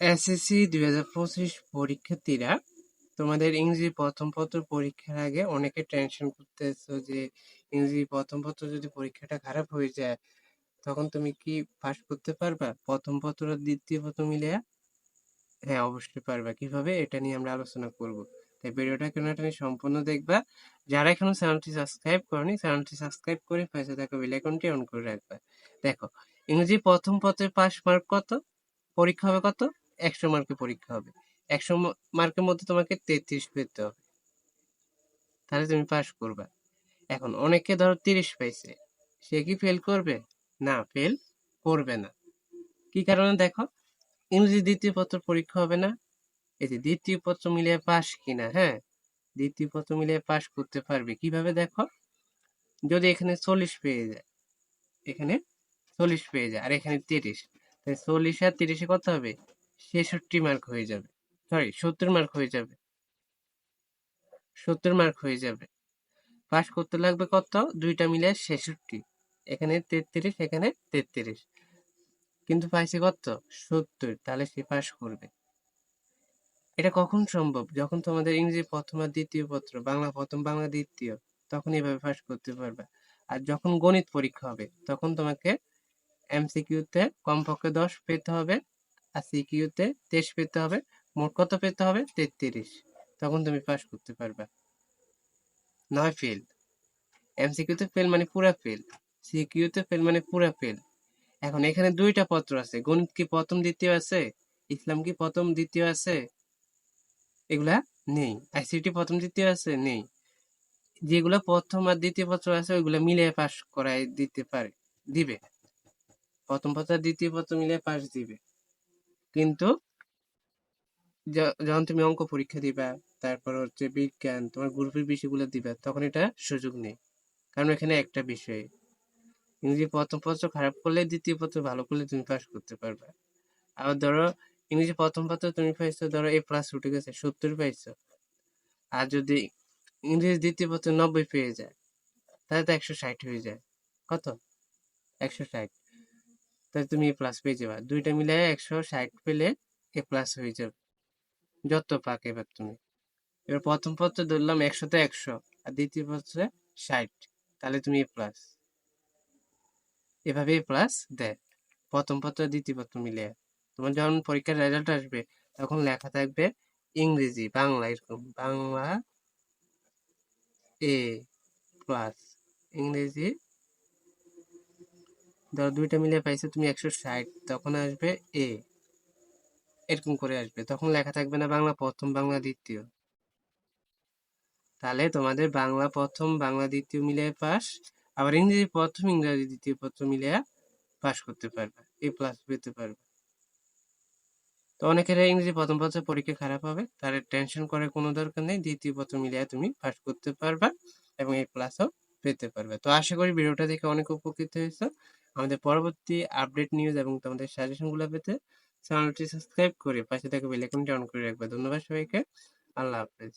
SSC দুই হাজার পঁচিশ পরীক্ষার্থীরা তোমাদের ইংরেজি প্রথম পত্র পরীক্ষার আগে অনেকে টেনশন করতেছো যে ইংরেজি প্রথম পত্র যদি পরীক্ষাটা খারাপ হয়ে যায়, তখন তুমি কি পাস করতে পারবা? প্রথম পত্র দ্বিতীয় পত্র মিলিয়ে হ্যাঁ অবশ্যই পারবা। কীভাবে? এটা নিয়ে আমরা আলোচনা করব। তাই ভিডিওটা কেন এটা সম্পূর্ণ দেখবা। যারা এখনও চ্যানেলটি সাবস্ক্রাইব করনি, চ্যানেলটি সাবস্ক্রাইব করে পাশে থাকা বেল আইকনটি অন করে রাখবা। দেখো, ইংরেজি প্রথম পত্রের পাস মার্ক কত? পরীক্ষা হবে কত? একশো মার্কের পরীক্ষা হবে। একশো মার্কের মধ্যে তোমাকে তেত্রিশ পেতে হবে। তাহলে তুমি পাস করবা। এখন অনেকে ধরো তিরিশ পাইছে। সে কি ফেল করবে? না ফেল করবে না। কি কারণে? দেখো, ইংরেজি দ্বিতীয় পত্র পরীক্ষা হবে না। এই যে দ্বিতীয় পত্র মিলিয়ে পাস কিনা হ্যাঁ? দ্বিতীয় পত্র মিলিয়ে পাস করতে পারবে। কীভাবে? দেখো, যদি এখানে চল্লিশ পেয়ে যায়, এখানে চল্লিশ পেয়ে যায়, আর এখানে তিরিশ। চল্লিশ আর তিরিশে কত হবে? ছেষট্টি মার্ক হয়ে যাবে। সরি সত্তর মার্ক হয়ে যাবে। সত্তর মার্ক হয়ে যাবে। পাশ করতে লাগবে কত? দুইটা মিলে ছেষট্টি। এখানে তেত্রিশ এখানে তেত্রিশ। কিন্তু পাইছে কত? সত্তর। তাহলে সে পাশ করবে। এটা কখন সম্ভব? যখন তোমাদের ইংরেজি প্রথম আর দ্বিতীয় পত্র, বাংলা প্রথম, বাংলা দ্বিতীয়, তখন এভাবে পাস করতে পারবে। আর যখন গণিত পরীক্ষা হবে, তখন তোমাকে এমসিকিউতে কমপক্ষে দশ পেতে হবে। আর সিকিউতে তেইশ পেতে হবে। মোট কত পেতে হবে? তেত্রিশ। তখন তুমি পাস করতে পারবে। নয় ফেল এমসিকিউতে ফেল মানে পুরা ফেল সিকিউতে ফেল মানে পুরা ফেল এখন এখানে দুইটা পত্র আছে। গণিত কি প্রথম, দ্বিতীয় আছে? ইসলাম কি প্রথম, দ্বিতীয় আছে? এগুলা নেই। আইসিটি প্রথম, দ্বিতীয় আছে? নেই। যেগুলো প্রথম আর দ্বিতীয় পত্র আছে, ওইগুলো মিলিয়ে পাস করাই দিতে পারে, দিবে। প্রথম পত্র দ্বিতীয় পত্র মিলিয়ে পাস দিবে। কিন্তু যখন তুমি অঙ্ক পরীক্ষা দিবা, তারপর হচ্ছে বিজ্ঞান, তোমার গ্রুপের বিষয়গুলো দিবা, তখন এটা সুযোগ নেই। কারণ এখানে একটা বিষয়, ইংরেজি প্রথম পত্র খারাপ করলে দ্বিতীয় পত্র ভালো করলে তুমি পাস করতে পারবে। আবার ধরো, ইংরেজি প্রথম পত্র তুমি পাইছো, ধরো এ প্লাস উঠে গেছে, সত্তর পাইছো। আর যদি ইংরেজি দ্বিতীয় পত্র নব্বই পেয়ে যায়, তাহলে তো একশো ষাট হয়ে যায়। কত? একশো ষাট। তাহলে তুমি এ প্লাস পেয়ে যাবা। দুইটা মিলে একশো ষাট পেলে এ প্লাস হয়ে যাবে। যত পাক এবার তুমি। এবার প্রথম পত্রে ধরলাম একশোতে একশো আর দ্বিতীয় পত্রে ষাট। তাহলে তুমি এ প্লাস এভাবে এ প্লাস দেয়। প্রথম পত্র দ্বিতীয় পত্র মিলে তোমার যখন পরীক্ষার রেজাল্ট আসবে, তখন লেখা থাকবে ইংরেজি, বাংলা, এরকম। বাংলা এ প্লাস ইংরেজি ধরো দুইটা মিলে পাইছো, তুমি একশো ষাট, তখন আসবে এ এরকম করে আসবে। তখন লেখা থাকবে না বাংলা প্রথম, বাংলা দ্বিতীয়। তাহলে তোমাদের বাংলা প্রথম, বাংলা দ্বিতীয় মিলিয়ে পাস আবার ইংরেজি প্রথম, ইংরেজি দ্বিতীয় পত্র মিলিয়ে পাস করতে পারবে এ প্লাস পেতে পারবে। তো অনেকের ইংরেজি প্রথম পত্র পরীক্ষা খারাপ হবে তার টেনশন করার কোনো দরকার নেই, দ্বিতীয় পত্র মিলিয়ে তুমি পাস করতে পারবা এবং এই প্লাসও পেতে পারবে। তো আশা করি ভিডিওটা দেখে অনেক উপকৃত হয়েছে। আমাদের পরবর্তী আপডেট নিউজ এবং তোমাদের সাজেশনগুলো পেতে চ্যানেলটি সাবস্ক্রাইব করে পাশে থাকা বেল আইকনটি অন করে রাখবে। ধন্যবাদ সবাইকে। আল্লাহ হাফেজ।